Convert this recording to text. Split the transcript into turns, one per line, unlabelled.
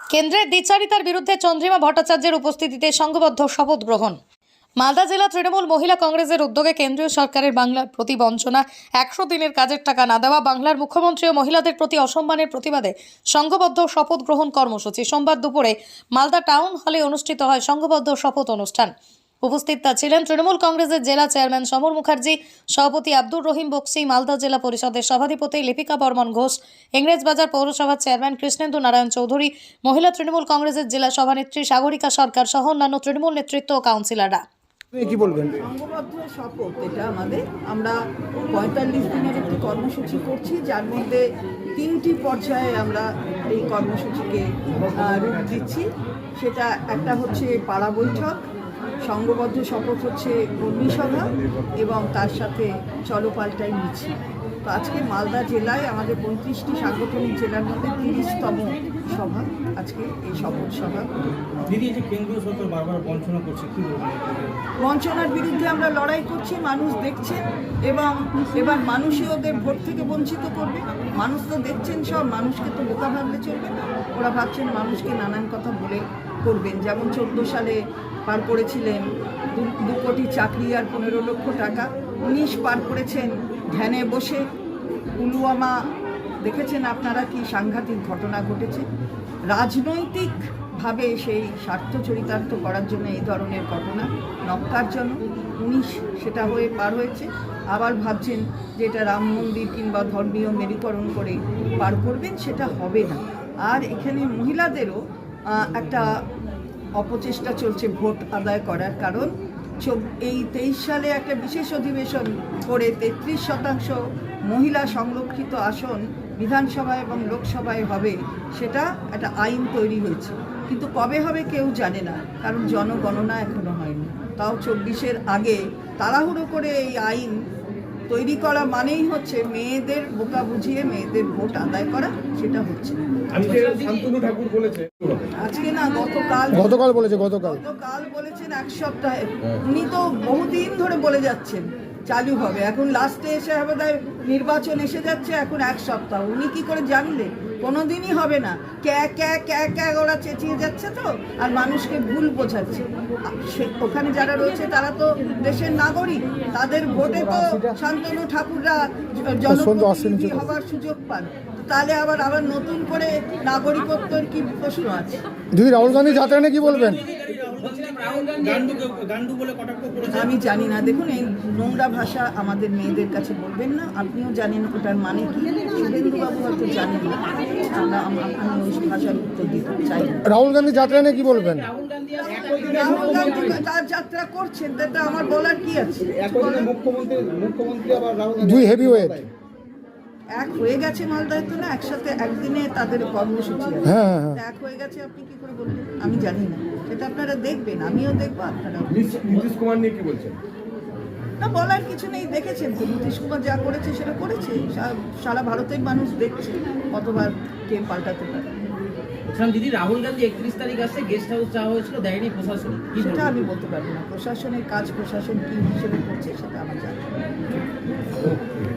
কেন্দ্রের দ্বিচারিতার বিরুদ্ধে চন্দ্রিমা ভট্টাচার্যের উপস্থিতিতে সংঘবদ্ধ শপথ গ্রহণ। মালদা জেলা তৃণমূল মহিলা কংগ্রেসের উদ্যোগে কেন্দ্রীয় সরকারের বাংলার প্রতি বঞ্চনা, একশো দিনের কাজের টাকা না দেওয়া, বাংলার মুখ্যমন্ত্রী ও মহিলাদের প্রতি অসম্মানের প্রতিবাদে সংঘবদ্ধ শপথ গ্রহণ কর্মসূচি। সোমবার দুপুরে মালদা টাউন হলে অনুষ্ঠিত হয় সংঘবদ্ধ শপথ অনুষ্ঠান। উপস্থিত ছিলেন তৃণমূল কংগ্রেসের জেলা চেয়ারম্যান সমর মুখার্জি সভাপতি আব্দুর রহিম বক্সি মালদা জেলা পরিষদের সভাধিপতি লিপিকা বর্মন ঘোষ ইংরেজবাজার পৌরসভার চেয়ারম্যান কৃষ্ণেন্দু নারায়ণ চৌধুরী মহিলা তৃণমূল কংগ্রেসের জেলা সভানেত্রী সাগরিকা সরকার সহ অন্যান্য তৃণমূল নেতৃত্ব ও কাউন্সিলররা।
কি বলবেন?
শপথ এটা আমাদের। আমরা পঁয়তাল্লিশ দিনের একটি কর্মসূচি করছি যার মধ্যে তিনটি পর্যায়ে আমরা এই কর্মসূচিকে আহ, রূপ দিচ্ছি। সেটা একটা হচ্ছে পাড়া বৈঠক সংঘবদ্ধ শপথ হচ্ছে কর্মী সভা এবং তার সাথে চলপাল্টাই মিছিল। তো আজকে মালদা জেলায় আমাদের পঁয়ত্রিশটি সাংগঠনিক জেলার মধ্যে তিরিশতম সভা আজকে এই শপথ সভা।
দিদি যে কেন্দ্রীয় সরকার বারবার বঞ্চনা করছে কি
বঞ্চনার বিরুদ্ধে আমরা লড়াই করছি মানুষ দেখছেন এবং এবার মানুষই ওদের ভোট থেকে বঞ্চিত করবে। মানুষ তো দেখছেন সব মানুষকে তো বোকা ভাবলে চলবে না। ওরা ভাবছেন মানুষকে নানান কথা বলে করবেন। যেমন চোদ্দ সালে পার করেছিলেন দু- কোটি চাকরি আর পনেরো লক্ষ টাকা। উনিশ পার করেছেন ধ্যানে বসে। পুলওয়ামা, দেখেছেন আপনারা কি সাংঘাতিক ঘটনা ঘটেছে? রাজনৈতিকভাবে সেই স্বার্থ চরিতার্থ করার জন্য এই ধরনের ঘটনা নক্কারজনক। উনিশ সেটা হয়ে পার হয়েছে। আবার ভাবছেন যে এটা রাম মন্দির কিংবা ধর্মীয় মেরুকরণ করে পার করবেন, সেটা হবে না। আর এখানে মহিলাদেরও একটা অপচেষ্টা চলছে ভোট আদায় করার কারণ। এই তেইশ সালে একটা বিশেষ অধিবেশন করে তেত্রিশ শতাংশ মহিলা সংরক্ষিত আসন বিধানসভা এবং লোকসভায় হবে, সেটা একটা আইন তৈরি হয়েছে। কিন্তু কবে হবে কেউ জানে না, কারণ জনগণনা এখনও হয়নি। তাও চব্বিশের আগে তাড়াহুড়ো করে এই আইন তৈরি করা মানেই হচ্ছে মেয়েদের বোকা বুঝিয়ে মেয়েদের ভোট আদায় করা সেটা হচ্ছে।
আজকে শান্তনু ঠাকুর বলেছে।
আজকে না গতকাল
গতকাল বলেছে গতকাল।
গতকাল বলেছেন এক সপ্তাহে। উনি তো বহুদিন ধরে বলে যাচ্ছেন। চালু হবে। এখন লাস্টে এসে হবে তাই নির্বাচন এসে যাচ্ছে এখন এক সপ্তাহ। উনি কি করে জানলেন কোনোদিনই হবে না। ক্যা ক্যা ক্যা ক্যা ওরা চেঁচিয়ে যাচ্ছে তো আর মানুষকে ভুল বোঝাচ্ছে। ওখানে যারা রয়েছে তারা তো দেশের নাগরিক। তাদের ভোটে তো শান্তনু ঠাকুররা জনপ্রতিনিধি হবার সুযোগ পান। তাহলে আবার আবার নতুন করে নাগরিকত্বের কি প্রশ্ন আছে?
রাহুল গান্ধী যাত্রা কি বলবেন
গান্ডুকে গান্ডু বলে কটাক্ষ করেছে
আমি জানি না। দেখুন এই নোংরা ভাষা আমাদের মেয়েদের কাছে বলবেন না। আপনিও জানেন ওটার মানে কি। শুভেন্দুবাবু হয়তো জানেন না। আমরা আম- ওই ভাষার উত্তর দিতে চাই না।
রাহুল গান্ধী যাত্রা নিয়ে কি বলবেন?
রাহুল গান্ধী তার যাত্রা করছেন। তাতে আমার বলার কি আছে?
মুখ্যমন্ত্রী মুখ্যমন্ত্রী আবার রাহুল
দুই হেভি ওয়েট
এক হয়ে গেছে মালদায় তো না একসাথে একদিনে তাদের কর্মসূচি
হ্যাঁ হ্যাঁ হ্যাঁ।
এক হয়ে গেছে আপনি কি করে বলবেন? আমি জানি না। সেটা আপনারা দেখবেন আমিও দেখব আপনারাও
নীতিশ কুমার নিয়ে কি বলছেন?
না বলার কিছু নেই দেখেছেন তো। নীতিশ কুমার যা করেছে সেটা করেছে। সারা ভারতের মানুষ দেখছে কতবার কে পাল্টাতে পারে।
বলছিলাম দিদি রাহুল গান্ধী একত্রিশ তারিখ আসছে গেস্ট হাউস চাওয়া হয়েছিল দেয়নি প্রশাসন।
সেটা আমি বলতে পারব না। প্রশাসনের কাজ প্রশাসন কি হিসেবে করছে সেটা আমার জানি।